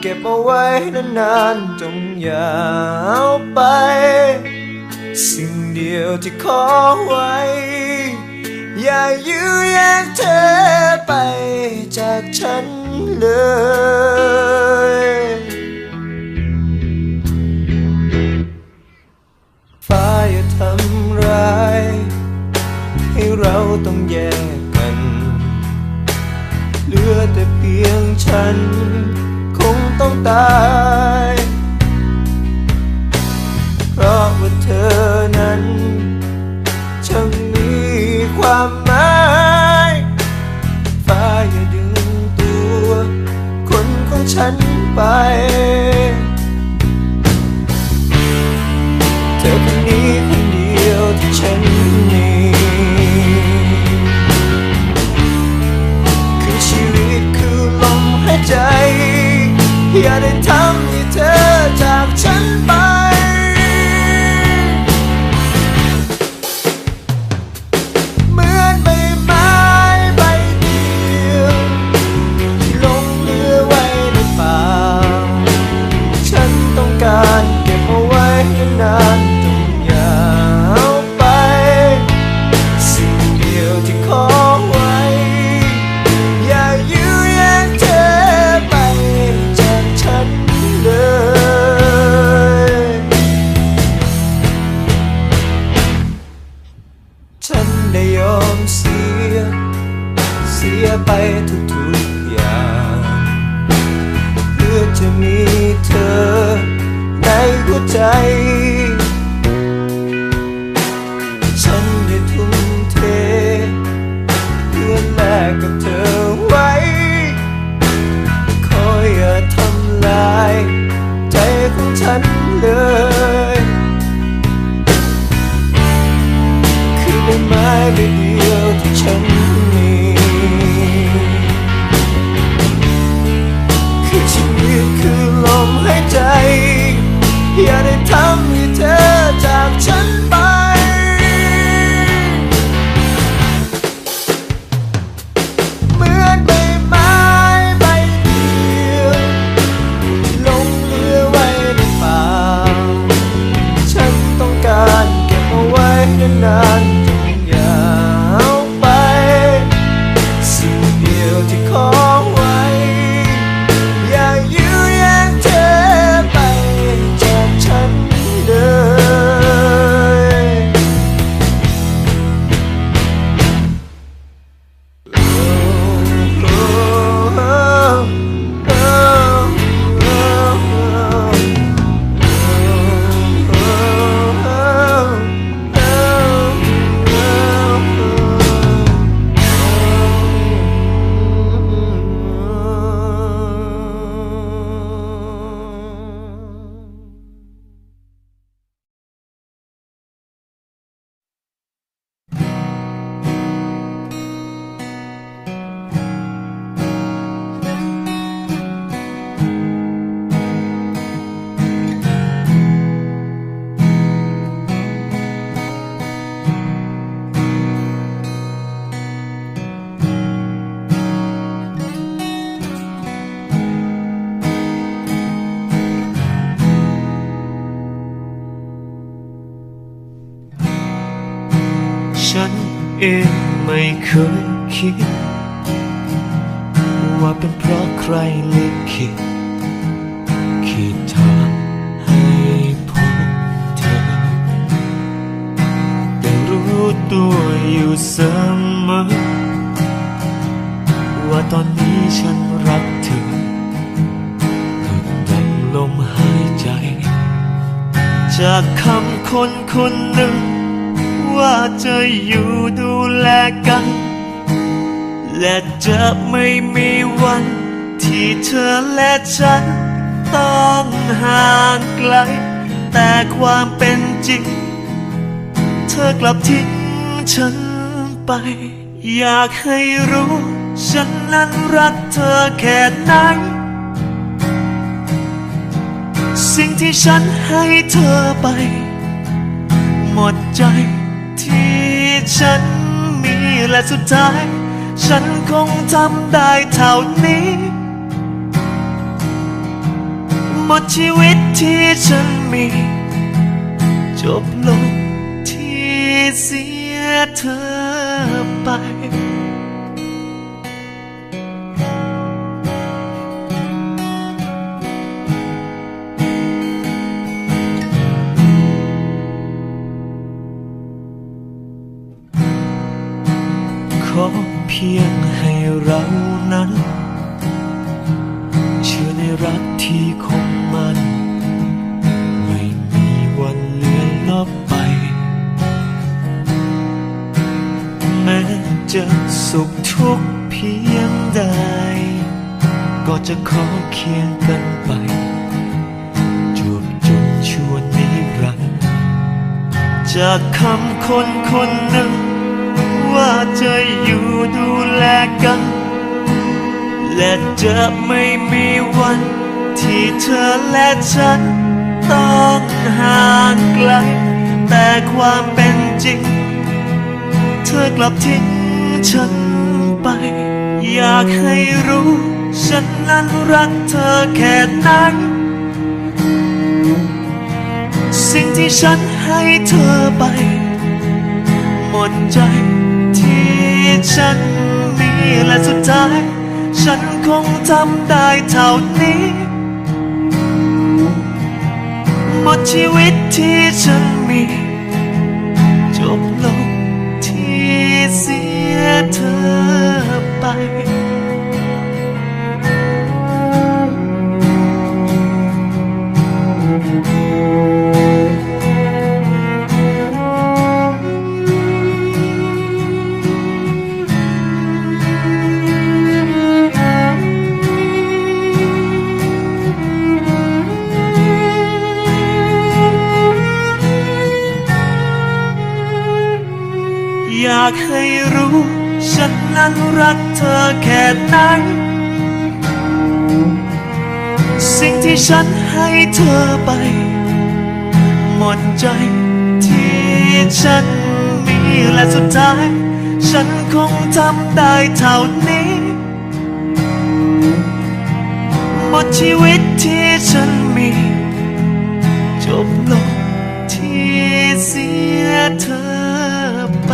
เก็บเอาไว้นานๆจงอยาวไป สิ่งเดียวที่ขอไว้ อย่ายื้อแย่งเธอไปจากฉันเลย ต้ ใจ ฉันได้ทุ่มเท เพื่อแลกกับเธอไว้ ขออย่าทำลาย ใจของฉันเลย ฉันเองไม่เคยคิด ว่าเป็นเพราะใครลิขิตขีดทางให้พบเธอ แต่รู้ตัวอยู่เสมอ ว่าตอนนี้ฉันรักเธอหยุดดังลมหายใจ จากคำคนคนหนึ่ง ว่าจะอยู่ดูแลกัน และจะไม่มีวัน ที่เธอและฉัน ต้องห่างไกล แต่ความเป็นจริง เธอกลับทิ้งฉันไป อยากให้รู้ ฉันนั้นรักเธอแค่ไหนสิ่งที่ฉันให้เธอไป หมดใจ ฉันมีและสุดท้าย ฉันคงทำได้เท่านี้ หมดชีวิตที่ฉันมี จบลงที่เสียเธอไป ขอเพียงให้เรานั้น เชื่อในรักที่คงมัน ไม่มีวันเลือนลบไป แม้จะสุขทุกข์เพียงใด ก็จะขอเคียงกันไปจวบจนชวนิรันดร์จากคำคนคนหนึ่ง จะอยู่ดูแลกัน และจะไม่มีวัน ที่เธอและฉัน ต้องห่างไกล แต่ความเป็นจริง เธอกลับทิ้งฉันไป อยากให้รู้ ฉันนั้นรักเธอแค่ไหนสิ่งที่ฉันให้เธอไป หมดใจ ฉันมีและสุดท้าย ฉันคงทำได้เท่านี้หมดชีวิตที่ฉันมี ฉันนั้นรักเธอแค่ไหนสิ่งที่ฉันให้เธอไป หมดใจที่ฉันมีและสุดท้าย ฉันคงทำได้เท่านี้ หมดชีวิตที่ฉันมี จบลงที่เสียเธอไป